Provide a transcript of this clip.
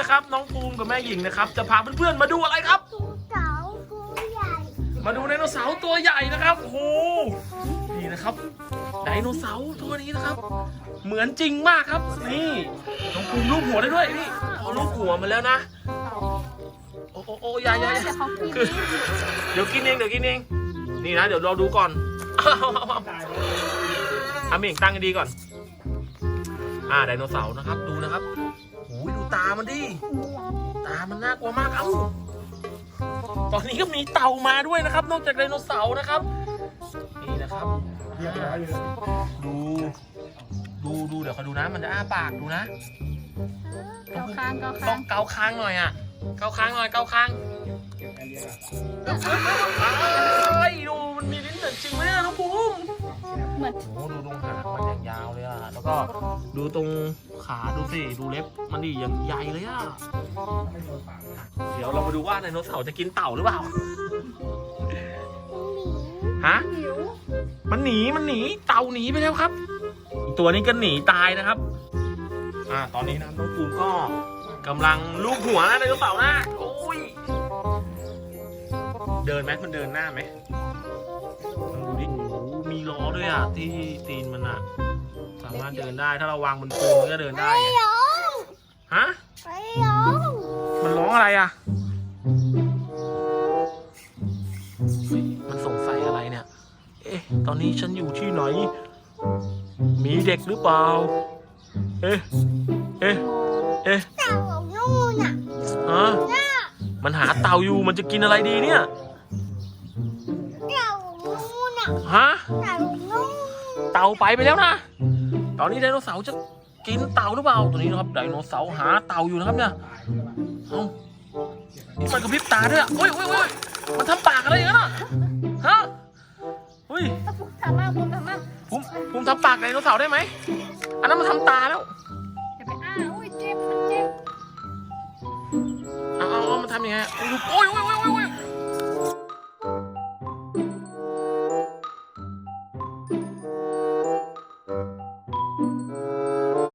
นะครับ น้องภูมิกับแม่หญิงนะครับ จะพาเพื่อนๆมาดูอะไรครับ ภูเต๋าภูใหญ่มาดูไดโนเสาร์ตัวใหญ่นะครับโอ้โหนี่นะครับไดโนเสาร์ตัวนี้นะครับ เหมือนจริงมากครับ นี่น้องภูมิลูบหัวได้ด้วยนี่พอลูบหัวมาแล้วนะโอ้โอ้โอ้อยาอยาอยาคือเดี๋ยวกินเองเดี๋ยวกินเองนี่นะเดี๋ยวเราดูก่อนเอาเอาเอาเอาเอาเม่งตั้งให้ดีก่อน อ่าไดโนเสาร์นะครับดูนะครับ โอ้ยดูตามันดิ ตามันน่ากลัวมาก เอ้า ตอนนี้ก็มีเต่ามาด้วยนะครับ นอกจากไดโนเสาร์นะครับ นี่นะครับเรียบร้อยเลยดู ดูดูเดี๋ยวเขาดูนะ มันจะอ้าปากดูนะ เกาคางเกาต้คาองงเกาค้างหน่อยอะ เกาค้างหน่อย เกาค้างไอ้ยดูมันมีลิ้นเหมือนจริงไหมเนี่ยน้องภูมิ เหมือนโอ้ดูตรงหา ก็ดูตรงขาดูสิดูเล็บมันดีอย่างใหญ่เลยอะ เดี๋ยวเรามาดูว่าไดโนเสาร์จะกินเต่าหรือเปล่า ฮะหิวมันหนีมันหนีเต่าหนีไปแล้วครับอีกตัวนี้ก็หนีตายนะครับ อ่า ตอนนี้นะน้องภูมิก็กำลังลูบหัวนะไดโนเสาร์นะ โอ้ย เดินไหมมันเดินหน้าไหมลองดูดิโอ้โหมีล้อด้วยอะที่ตีนมันอะสามารถเดินได้ถ้าเราวางบนปูนมันก็เดินได้ไงร้องฮะไปร้องมันร้องอะไรอะเฮ้ยมันสงสัยอะไรเนี่ย เอ๊ะ ตอนนี้ฉันอยู่ที่ไหน มีเด็กหรือเปล่า เอ๊ะ เอ๊ะ เอ๊ะเต่าของนู่นน่ะฮะมันหาเต่าอยู่มันจะกินอะไรดีเนี่ยเต่าของนู่นน่ะฮะเต่าของนู่นเต่าไปไปแล้วนะ ตอนนี้ไดโนเสาร์จะกินเต่าหรือเปล่าตัวนี้นะครับไดโนเสาร์หาเต่าอยู่นะครับเนี่ยเอ้านี่มันกระพริบตาด้วยอะเฮ้ยเฮ้ยเฮ้ยมันทำปากอะไรอย่างนั้นอะฮะเฮ้ยทำมากผมทำมากผมผมทำปากไดโนเสาร์ได้ไหมอันนั้นมันทำตาแล้วอย่าไปอ้าอุ้ยเจ็บมันเจ็บเอาเอาเอามันทำยังไงโอ้ยโอ้ยโอ้ยโอ้ยโอ้ย